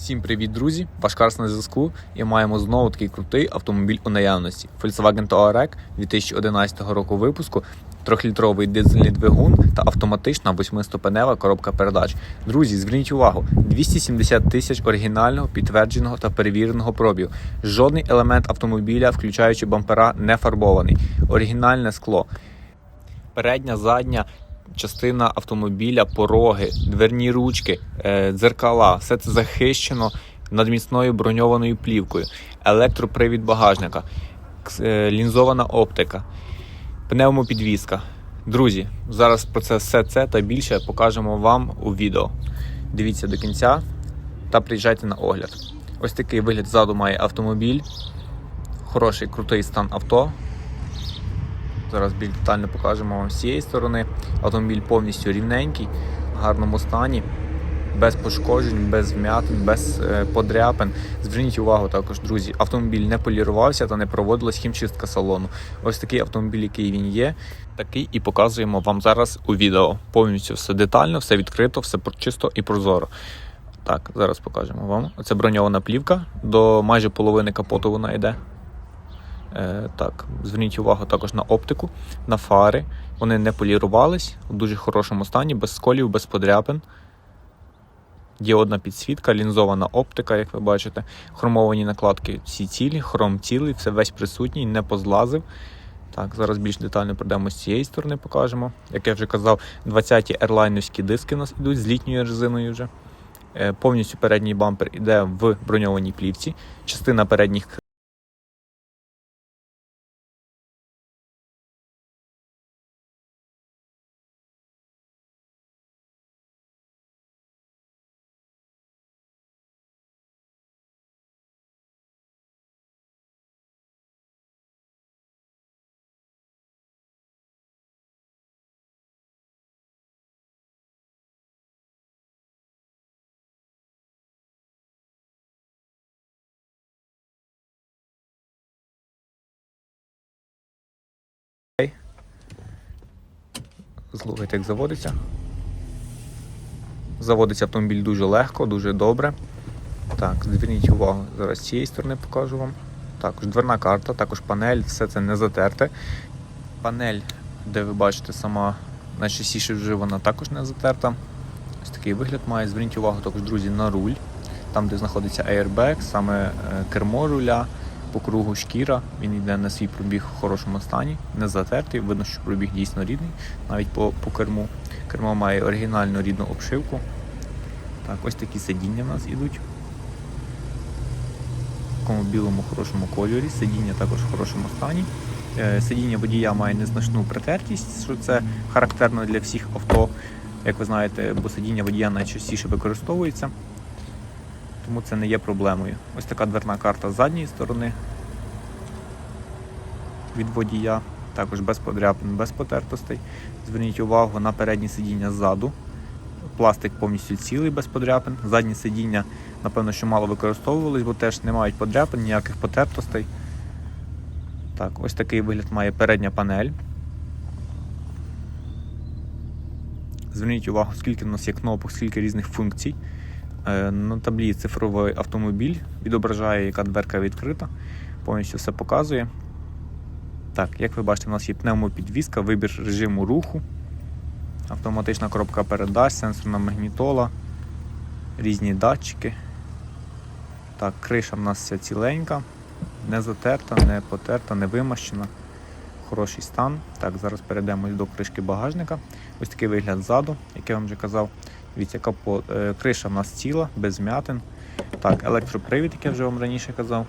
Всім привіт, друзі! Ваш Карс на зв'язку. І маємо знову такий крутий автомобіль у наявності. Volkswagen Touareg 2011 року випуску, трьохлітровий дизельний двигун та автоматична восьмиступенева коробка передач. Друзі, зверніть увагу: 270 тисяч оригінального, підтвердженого та перевіреного пробігу. Жодний елемент автомобіля, включаючи бампера, не фарбований. Оригінальне скло. Передня, задня частина автомобіля, пороги, дверні ручки, е, дзеркала, все це захищено надміцною броньованою плівкою, електропривід багажника, е, лінзована оптика, пневмопідвізка. Друзі, зараз про це все це та більше покажемо вам у відео. Дивіться до кінця та приїжджайте на огляд. Ось такий вигляд ззаду має автомобіль. Хороший крутий стан авто. Зараз більш детально покажемо вам з цієї сторони. Автомобіль повністю рівненький, в гарному стані, без пошкоджень, без вмятин, без е, подряпин. Зверніть увагу також, друзі, автомобіль не полірувався та не проводилась хімчистка салону. Ось такий автомобіль, який він є, такий і показуємо вам зараз у відео. Повністю все детально, все відкрито, все чисто і прозоро. Так, зараз покажемо вам. Оце броньована плівка. До майже половини капоту вона йде. Е, так, зверніть увагу також на оптику, на фари. Вони не полірувались в дуже хорошому стані, без сколів, без подряпин. Діодна підсвітка, лінзована оптика, як ви бачите. Хромовані накладки всі цілі, хром цілий, все весь присутній, не позлазив. Так, зараз більш детально пройдемо з цієї сторони, покажемо. Як я вже казав, 20-ті ерлайновські диски у нас йдуть з літньою резиною вже. Е, Повністю передній бампер йде в броньованій плівці. Частина передніх Слухайте, як заводиться. Заводиться автомобіль дуже легко, дуже добре. Так, зверніть увагу, зараз з цієї сторони покажу вам. Також дверна карта, також панель, все це не затерте. Панель, де ви бачите, сама найчастіше вживана, також не затерта. Ось такий вигляд має. Зверніть увагу також, друзі, на руль. Там, де знаходиться airbag, саме е, кермо руля, по кругу шкіра. Він йде на свій пробіг в хорошому стані, не затертий. Видно, що пробіг дійсно рідний, навіть по, по керму. Кермо має оригінальну рідну обшивку. Так, ось такі сидіння в нас ідуть. В такому білому хорошому кольорі. Сидіння також в хорошому стані. Е, Сидіння водія має незначну притертість, що це характерно для всіх авто. Як ви знаєте, бо сидіння водія найчастіше використовується, тому це не є проблемою. Ось така дверна карта з задньої сторони від водія, також без подряпин, без потертостей. Зверніть увагу на переднє сидіння ззаду. Пластик повністю цілий без подряпин. Задні сидіння, напевно, що мало використовувались, бо теж не мають подряпин, ніяких потертостей. Так, ось такий вигляд має передня панель. Зверніть увагу, скільки в нас є кнопок, скільки різних функцій. Е, На таблі цифровий автомобіль відображає, яка дверка відкрита, повністю все показує. Так, як ви бачите, у нас є пневмопідвізка, вибір режиму руху, автоматична коробка передач, сенсорна магнітола, різні датчики. Так, криша в нас вся ціленька, не затерта, не потерта, не вимащена. Хороший стан. Так, зараз перейдемо до кришки багажника. Ось такий вигляд ззаду, як я вам вже казав. Дивіться, капот. Е, Криша в нас ціла, без м'ятин. Так, електропривід, як я вже вам раніше казав.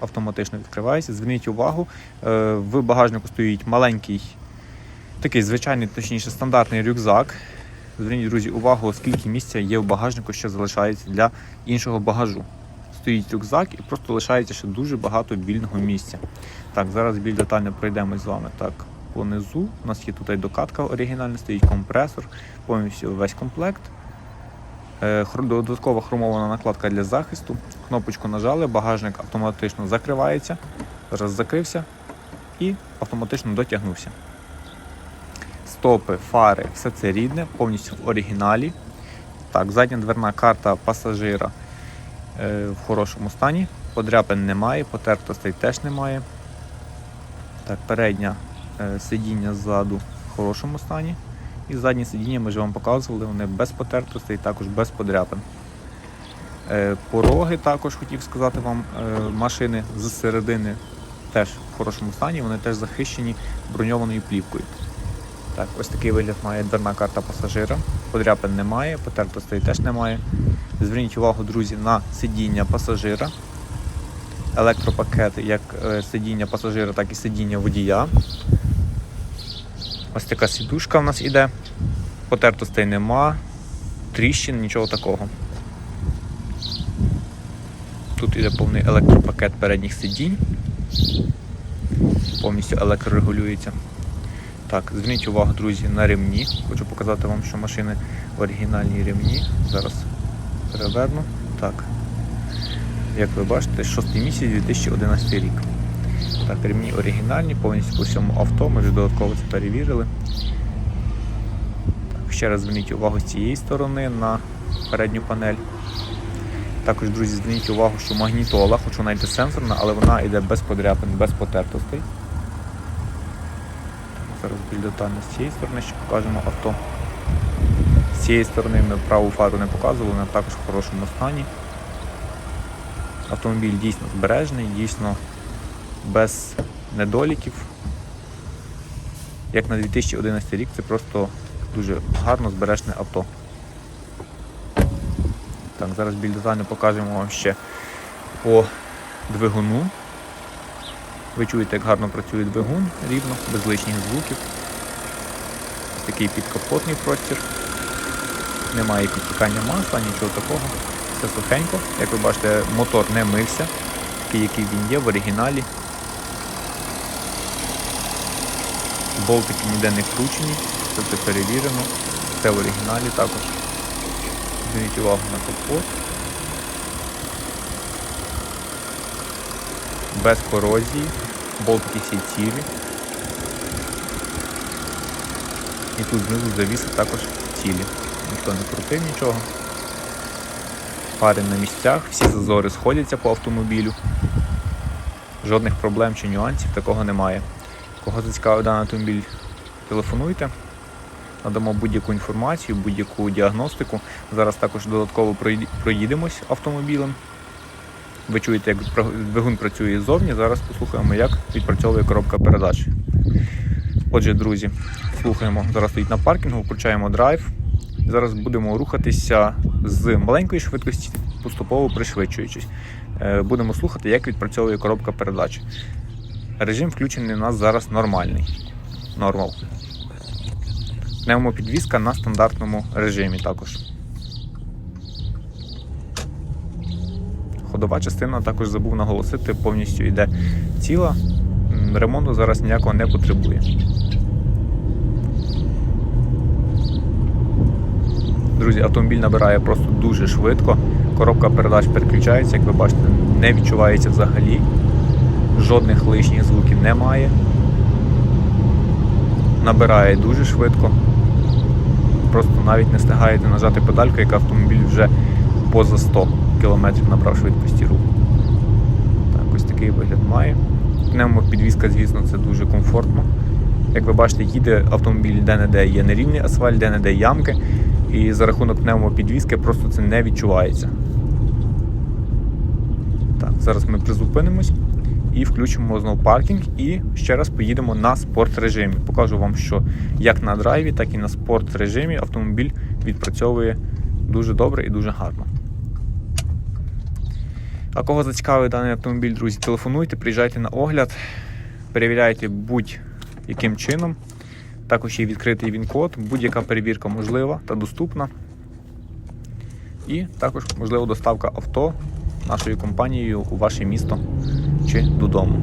Автоматично відкривається. Зверніть увагу, е, в багажнику стоїть маленький, такий звичайний, точніше, стандартний рюкзак. Зверніть, друзі, увагу, скільки місця є в багажнику, що залишається для іншого багажу. Стоїть рюкзак і просто лишається ще дуже багато вільного місця. Так, зараз більш детально пройдемо з вами. Так, понизу. У нас є тут докатка оригінальна, стоїть компресор, повністю весь комплект. Е, Додаткова хромована накладка для захисту. Кнопочку нажали, багажник автоматично закривається. Зараз закрився і автоматично дотягнувся. Стопи, фари, все це рідне, повністю в оригіналі. Так, задня дверна карта пасажира е, в хорошому стані. Подряпин немає, потертостей теж немає. Так, переднє е, сидіння ззаду в хорошому стані. І заднє сидіння ми вже вам показували, вони без потертостей, також без подряпин. Е, Пороги також хотів сказати вам, е, машини з середини теж в хорошому стані, вони теж захищені броньованою плівкою. Так, ось такий вигляд має дверна карта пасажира. Подряпин немає, потертостей теж немає. Зверніть увагу, друзі, на сидіння пасажира. Електропакети, як е, сидіння пасажира, так і сидіння водія. Ось така сідушка в нас іде. Потертостей нема, тріщин, нічого такого. Тут іде повний електропакет передніх сидінь. Повністю електрорегулюється. Так, зверніть увагу, друзі, на ремні. Хочу показати вам, що машини в оригінальній ремні. Зараз переверну. Так. Як ви бачите, 6 місяць 2011 рік. Так, ремні оригінальні, повністю по всьому авто, ми вже додатково це перевірили. Так, ще раз зверніть увагу з цієї сторони на передню панель. Також, друзі, зверніть увагу, що магнітола, хоч вона йде сенсорна, але вона йде без подряпин, без потертостей. Зараз більш детально з цієї сторони ще покажемо авто. З цієї сторони ми праву фару не показували, вона також в хорошому стані. Автомобіль дійсно збережений, дійсно без недоліків. Як на 2011 рік це просто дуже гарно збережне авто. Так, зараз більш детально покажемо вам ще по двигуну. Ви чуєте, як гарно працює двигун рівно, без лишніх звуків. Такий підкапотний простір. Немає підтікання масла, нічого такого. Все сухенько. Як ви бачите, мотор не мився, такий, який він є в оригіналі. Болтики ніде не вкручені, все це перевірено. Це в оригіналі також. Зверніть увагу на капот. Без корозії, болтики всі цілі. І тут знизу завіси також цілі. Ніхто не крутив нічого. Фари на місцях, всі зазори сходяться по автомобілю. Жодних проблем чи нюансів такого немає. Кого зацікавив даний автомобіль, телефонуйте. Надамо будь-яку інформацію, будь-яку діагностику. Зараз також додатково проїд- проїдемось автомобілем. Ви чуєте, як двигун працює ззовні. Зараз послухаємо, як відпрацьовує коробка передач. Отже, друзі, слухаємо. Зараз стоїть на паркінгу, включаємо драйв. Зараз будемо рухатися з маленької швидкості, поступово пришвидшуючись. Е, Будемо слухати, як відпрацьовує коробка передач. Режим включений у нас зараз нормальний. Нормал. Пневмопідвізка на стандартному режимі також. Ходова частина також забув наголосити, повністю йде ціла. Ремонту зараз ніякого не потребує. Друзі, автомобіль набирає просто дуже швидко. Коробка передач переключається, як ви бачите, не відчувається взагалі. Жодних лишніх звуків немає. Набирає дуже швидко. Просто навіть не встигаєте нажати педальку, як автомобіль вже поза 100 км набрав швидкості руху. Так, ось такий вигляд має. Пневмопідвізка, звісно, це дуже комфортно. Як ви бачите, їде автомобіль де-не-де є нерівний асфальт, де-не-де ямки. І за рахунок пневмопідвізки просто це не відчувається. Так, зараз ми призупинимось і включимо знову паркінг і ще раз поїдемо на спорт режимі. Покажу вам, що як на драйві, так і на спорт режимі автомобіль відпрацьовує дуже добре і дуже гарно. А кого зацікавив даний автомобіль, друзі, телефонуйте, приїжджайте на огляд, перевіряйте будь-яким чином. Також є відкритий він-код, будь-яка перевірка можлива та доступна. І також можлива доставка авто нашою компанією у ваше місто чи додому.